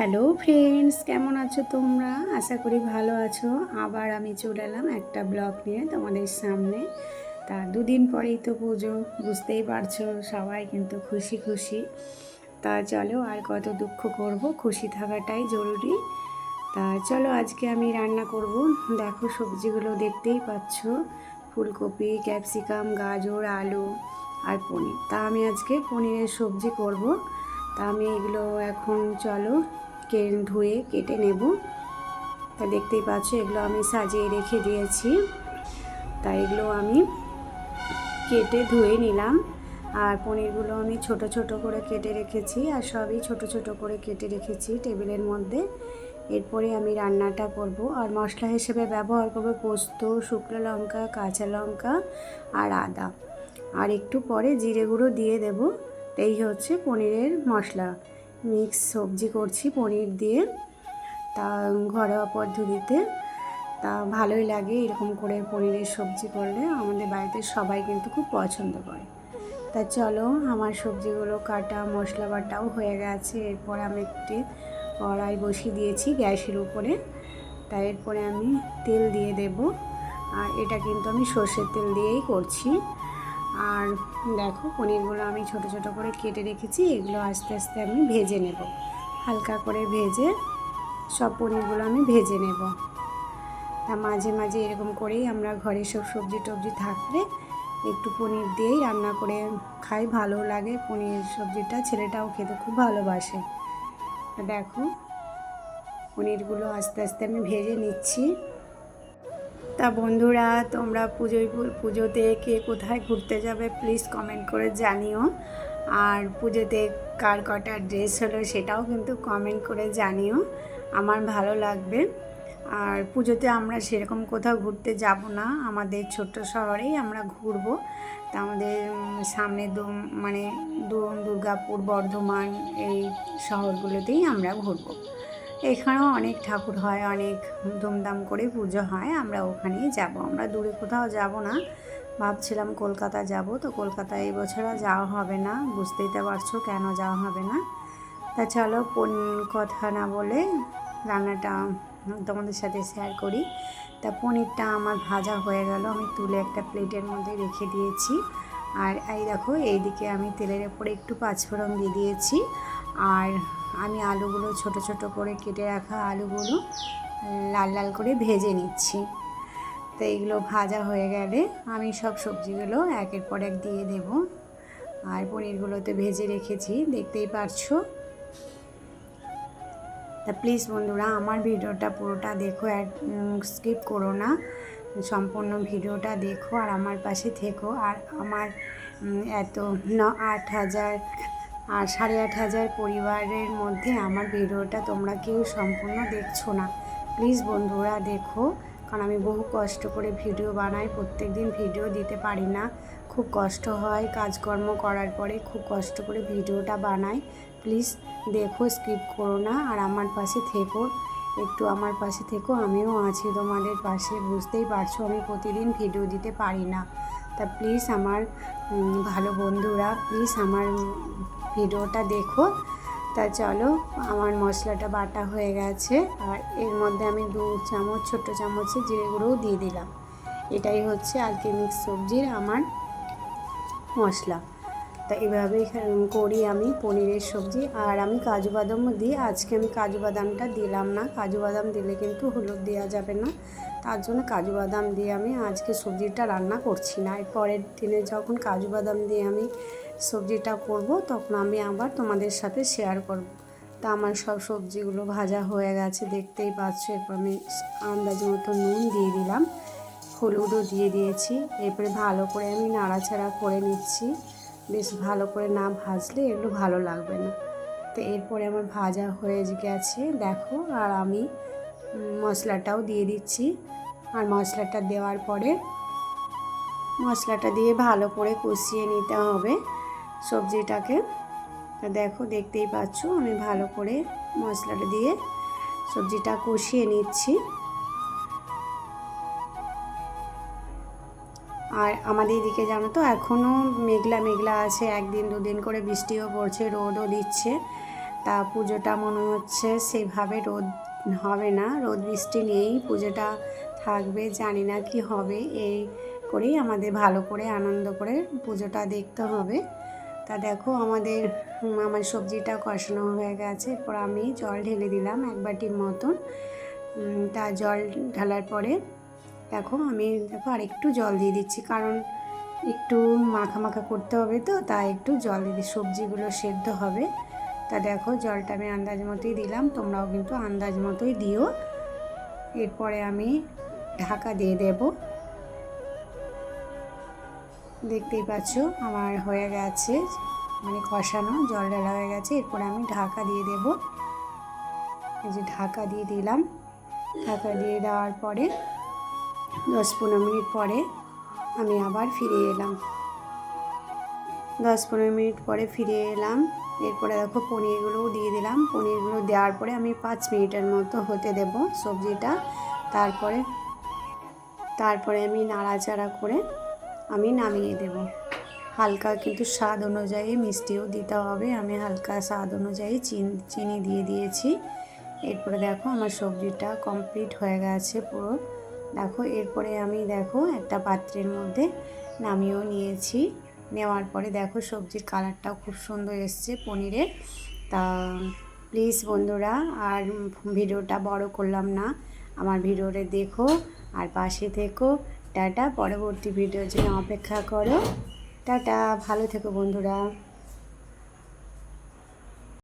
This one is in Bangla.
হ্যালো ফ্রেন্ডস কেমন আছো তোমরা? আশা করি ভালো আছো। আবার আমি চলে এলাম একটা ব্লগ নিয়ে তোমাদের সামনে। তা দুদিন পরেই তো পুজো, বুঝতেই পারছ, সবাই কিন্তু খুশি খুশি। তা চলো আর কত দুঃখ করব, খুশি থাকাটাই জরুরি। তা চলো আজকে আমি রান্না করব। দেখো সবজিগুলো দেখতেই পাচ্ছ। ফুলকপি, ক্যাপসিকাম, গাজর, আলু আর পনির। তা আমি আজকে পনিরের সবজি করব। তা আমি এগুলো এখন চলো ধুয়ে কেটে নেব। তা দেখতেই পাচ্ছ, এগুলো আমি সাজিয়ে রেখে দিয়েছি। তা এগুলো আমি কেটে ধুয়ে নিলাম। আর পনিরগুলো আমি ছোট ছোট করে কেটে রেখেছি, আর সবই ছোট ছোট করে কেটে রেখেছি টেবিলের মধ্যে। এরপরে আমি রান্নাটা করব। আর মশলা হিসেবে ব্যবহার করব পোস্ত, শুকনো লঙ্কা, কাঁচা লঙ্কা আর আদা। আর একটু পরে জিরে গুঁড়ো দিয়ে দেব। এই হচ্ছে পনিরের মশলা। মিক্স সবজি করছি, পনির দিয়ে। তা ঘরোয়া পদ্ধতিতে। তা ভালোই লাগে এরকম করে পনিরের সবজি করলে। আমাদের বাড়িতে সবাই কিন্তু খুব পছন্দ করে। তা চলো, আমার সবজিগুলো কাটা, মশলা বাটাও হয়ে গেছে। এরপর আমি একটি কড়াই বসিয়ে দিয়েছি গ্যাসের উপরে। তাই এরপরে আমি তেল দিয়ে দেব। আর এটা কিন্তু আমি সর্ষের তেল দিয়েই করছি। আর দেখো পনিরগুলো আমি ছোট ছোট করে কেটে রেখেছি, এগুলো আস্তে আস্তে আমি ভেজে নেব। হালকা করে ভেজে সব পনিরগুলো আমি ভেজে নেব। তা মাঝে মাঝে এরকম করেই আমরা ঘরে সব সবজি টবজি থাকলে একটু পনির দিয়েই রান্না করে খাই, ভালো লাগে পনির সবজিটা, ছেলেটাও খেতে খুব ভালোবাসে। দেখো পনিরগুলো আস্তে আস্তে আমি ভেজে নিচ্ছি। তা বন্ধুরা, তোমরা পুজোয় পুজোতে কে কোথায় ঘুরতে যাবে প্লিজ কমেন্ট করে জানিও। আর পুজোতে কার কটা ড্রেস হলো সেটাও কিন্তু কমেন্ট করে জানিও, আমার ভালো লাগবে। আর পুজোতে আমরা সেরকম কোথাও ঘুরতে যাব না, আমাদের ছোট্ট শহরেই আমরা ঘুরবো। তা আমাদের সামনে দু মানে দুর্গাপুর, বর্ধমান এই শহরগুলোতেই আমরা ঘুরবো। এখানেও অনেক ঠাকুর হয়, অনেক ধুমধাম করে পুজো হয়, আমরা ওখানেই যাব। আমরা দূরে কোথাও যাব না। ভাবছিলাম কলকাতা যাব, তো কলকাতা এই বছর যাওয়া হবে না। বুঝতেই তো পারছ কেন যাওয়া হবে না। তা চলো, কোন কথা না বলে রান্নাটা তোমাদের সাথে শেয়ার করি। তা পনিরটা আমার ভাজা হয়ে গেল, আমি তুলে একটা প্লেটের মধ্যে রেখে দিয়েছি। আর এই দেখো, এইদিকে আমি তেলের ওপরে একটু পাঁচফোড়ন দিয়ে দিয়েছি। আর আমি আলুগুলো ছোট ছোট করে কেটে রাখা আলুগুলো লাল লাল করে ভেজে নিচ্ছি। তো এইগুলো ভাজা হয়ে গেলে আমি সব সবজিগুলো একের পর এক দিয়ে দেব। আর পনিরগুলোতে ভেজে রেখেছি, দেখতেই পারছ? তা প্লিজ বন্ধুরা, আমার ভিডিওটা পুরোটা দেখো স্কিপ করো না। সম্পূর্ণ ভিডিওটা দেখো আর আমার পাশে থেকো। আর আমার এত ন, আট হাজার আর সাড়ে আট হাজার পরিবারের মধ্যে আমার ভিডিওটা তোমরা কেউ সম্পূর্ণ দেখছ না। প্লিজ বন্ধুরা দেখো, কারণ আমি বহু কষ্ট করে ভিডিও বানাই প্রত্যেক দিন ভিডিও দিতে পারি না। খুব কষ্ট হয় কাজকর্ম করার পরে, খুব কষ্ট করে ভিডিওটা বানাই। প্লিজ দেখো, স্কিপ করো না, আর আমার পাশে থেকো, একটু আমার পাশে থেকো, আমিও আছি তোমাদের পাশে, বুঝতেই পারছ আমি প্রতিদিন ভিডিও দিতে পারি না। তা প্লিজ আমার ভালো বন্ধুরা, প্লিজ আমার ভিডিওটা দেখো। তা চলো, আমার মশলাটা বাটা হয়ে গেছে। আর এর মধ্যে আমি দু চামচ, ছোট্ট চামচে জিরে গুঁড়োও দিয়ে দিলাম। এটাই হচ্ছে আলকেমিক্স সবজির আমার মশলা। তা এভাবেই করি আমি পনিরের সবজি। আর আমি কাজু বাদামও দিই আজকে আমি কাজু বাদামটা দিলাম না। কাজু বাদাম দিলে কিন্তু হলুদ দেওয়া যাবে না। তার জন্য কাজু বাদাম দিয়ে আমি আজকে সবজিটা রান্না করছি না। এর পরের দিনে যখন কাজু বাদাম দিয়ে আমি সবজিটা করব, তখন আমি আবার তোমাদের সাথে শেয়ার করব। তা আমার সব সবজিগুলো ভাজা হয়ে গেছে, দেখতেই পাচ্ছ, এরপর আমি আন্দাজ মতো নুন দিয়ে দিলাম, হলুদও দিয়ে দিয়েছি, এরপরে ভালো করে আমি নাড়াচাড়া করে নিচ্ছি। বেশ ভালো করে না ভাজলে এগুলো ভালো লাগবে না। তো এরপরে আমার ভাজা হয়ে গেছে, দেখো, আর আমি মশলাটাও দিয়ে দিচ্ছি। আর মশলাটা দেওয়ার পরে মশলাটা দিয়ে ভালো করে কষিয়ে নিতে হবে। সবজিটাকে। তা দেখো, দেখতেই পাচ্ছ, আমি ভালো করে মশলাটা দিয়ে সবজিটা কষিয়ে নিচ্ছি। আর আমাদের এদিকে জানো তো এখনও মেঘলা মেঘলা আছে, একদিন দুদিন করে বৃষ্টিও পড়ছে, রোদও দিচ্ছে। তা পুজোটা মনে হচ্ছে সেভাবে রোদ হবে না, রোদ বৃষ্টি নেই পুজোটা থাকবে, জানি না কি হবে। এই করেই আমাদের ভালো করে, আনন্দ করে পুজোটা দেখতে হবে। তা দেখো আমাদের আমার সবজিটা কষানো হয়ে গেছে। এরপর আমি জল ঢেলে দিলাম এক বাটির মতন। তা জল ঢালার পরে দেখো আমি দেখো আর একটু জল দিয়ে দিচ্ছি, কারণ একটু মাখা মাখা করতে হবে তো, তাই একটু জল দিয়ে সবজিগুলো সেদ্ধ হবে। তা দেখো জলটা আমি আন্দাজ মতোই দিলাম, তোমরাও কিন্তু আন্দাজ মতোই দিও। এরপরে আমি ঢাকা দিয়ে দেব। দেখতেই পাচ্ছ, আমার হয়ে গেছে মানে কষানো জল ঢালা হয়ে গেছে, এরপরে আমি ঢাকা দিয়ে দেব। এই যে ঢাকা দিয়ে দিলাম। ঢাকা দিয়ে দেওয়ার পরে দশ পনেরো মিনিট পরে আমি আবার ফিরে এলাম। দশ পনেরো মিনিট পরে ফিরে এলাম। এরপরে দেখো পনিরগুলোও দিয়ে দিলাম। পনিরগুলো দেওয়ার পরে আমি পাঁচ মিনিটের মতো হতে দেব সবজিটা। তারপরে তারপরে আমি নাড়াচাড়া করে আমি নামিয়ে দেব। হালকা কিন্তু স্বাদ অনুযায়ী মিষ্টিও দিতে হবে। আমি হালকা স্বাদ অনুযায়ী চিন দিয়ে দিয়েছি। এরপরে দেখো আমার সবজিটা কমপ্লিট হয়ে গেছে পুরো। দেখো এরপরে আমি দেখো একটা পাত্রের মধ্যে নামিয়েও নিয়েছি। নেওয়ার পরে দেখো সবজির কালারটাও খুব সুন্দর এসছে পনিরের। তা প্লিজ বন্ধুরা, আর ভিডিওটা বড় করলাম না। আমার ভিডিওটা দেখো আর পাশে থেকো। টাটা পরবর্তী ভিডিওর জন্য অপেক্ষা করো। টাটা ভালো থেকো বন্ধুরা।